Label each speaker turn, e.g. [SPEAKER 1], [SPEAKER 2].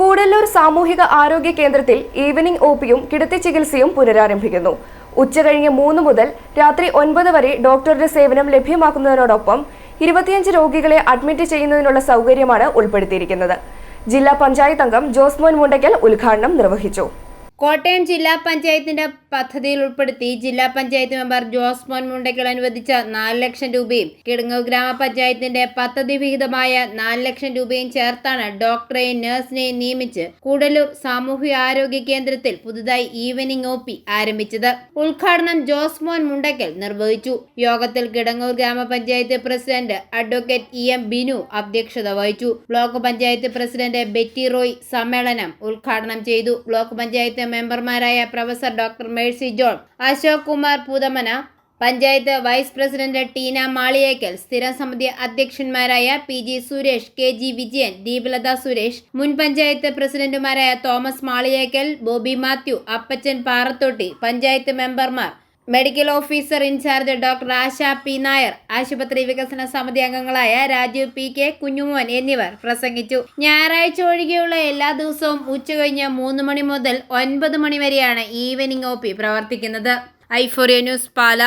[SPEAKER 1] കൂടല്ലൂർ സാമൂഹിക ആരോഗ്യ കേന്ദ്രത്തിൽ ഈവനിംഗ് ഒ പിയും കിടത്തി ചികിത്സയും പുനരാരംഭിക്കുന്നു. ഉച്ചകഴിഞ്ഞ് മൂന്ന് മുതൽ രാത്രി ഒൻപത് വരെ ഡോക്ടറുടെ സേവനം ലഭ്യമാക്കുന്നതിനോടൊപ്പം ഇരുപത്തിയഞ്ച് രോഗികളെ അഡ്മിറ്റ് ചെയ്യുന്നതിനുള്ള സൗകര്യമാണ് ഉൾപ്പെടുത്തിയിരിക്കുന്നത്. ജില്ലാ പഞ്ചായത്ത് അംഗം ജോസ്മോൻ മുണ്ടയ്ക്കൽ ഉദ്ഘാടനം നിർവഹിച്ചു.
[SPEAKER 2] കോട്ടയം ജില്ലാ പഞ്ചായത്തിന്റെ പദ്ധതിയിൽ ഉൾപ്പെടുത്തി ജില്ലാ പഞ്ചായത്ത് മെമ്പർ ജോസ് മോൻ മുണ്ടയ്ക്കൽ അനുവദിച്ച നാല് ലക്ഷം രൂപയും കിടങ്ങൂർ ഗ്രാമപഞ്ചായത്തിന്റെ പദ്ധതി വിഹിതമായ നാല് ലക്ഷം രൂപയും ചേർത്താണ് ഡോക്ടറെയും നഴ്സിനെയും നിയമിച്ച് കൂടലൂർ സാമൂഹ്യ ആരോഗ്യ കേന്ദ്രത്തിൽ പുതുതായി ഈവനിംഗ് ഒ പി ആരംഭിച്ചത്. ഉദ്ഘാടനം ജോസ് മോൻ മുണ്ടയ്ക്കൽ നിർവഹിച്ചു. യോഗത്തിൽ കിടങ്ങൂർ ഗ്രാമപഞ്ചായത്ത് president advocate E M Binu അധ്യക്ഷത വഹിച്ചു. Block panchayat president Betty Roy സമ്മേളനം ഉദ്ഘാടനം ചെയ്തു. ബ്ലോക്ക് പഞ്ചായത്ത് മെമ്പർമാരായ professor doctor Mercy John Ashok Kumar Poothamana panchayat vice president Tina Maliyekkal സ്ഥിരം സമിതി അധ്യക്ഷന്മാരായ P G Suresh K G Vijayan Deepalatha Suresh മുൻ പഞ്ചായത്ത് പ്രസിഡന്റുമാരായ തോമസ് മാളിയേക്കൽ ബോബി മാത്യു അപ്പച്ചൻ പാറത്തോട്ടി പഞ്ചായത്ത് മെമ്പർമാർ medical officer incharge doctor Asha P Nair ആശുപത്രി വികസന സമിതി അംഗങ്ങളായ രാജീവ് പി കെ കുഞ്ഞുമോൻ എന്നിവർ പ്രസംഗിച്ചു. ഞായറാഴ്ച ഒഴികെയുള്ള എല്ലാ ദിവസവും ഉച്ചകഴിഞ്ഞ് മൂന്ന് മണി മുതൽ ഒൻപത് മണി വരെയാണ് ഈവനിംഗ് ഒ പ്രവർത്തിക്കുന്നത്. ഐഫോറിയ ന്യൂസ് പാല.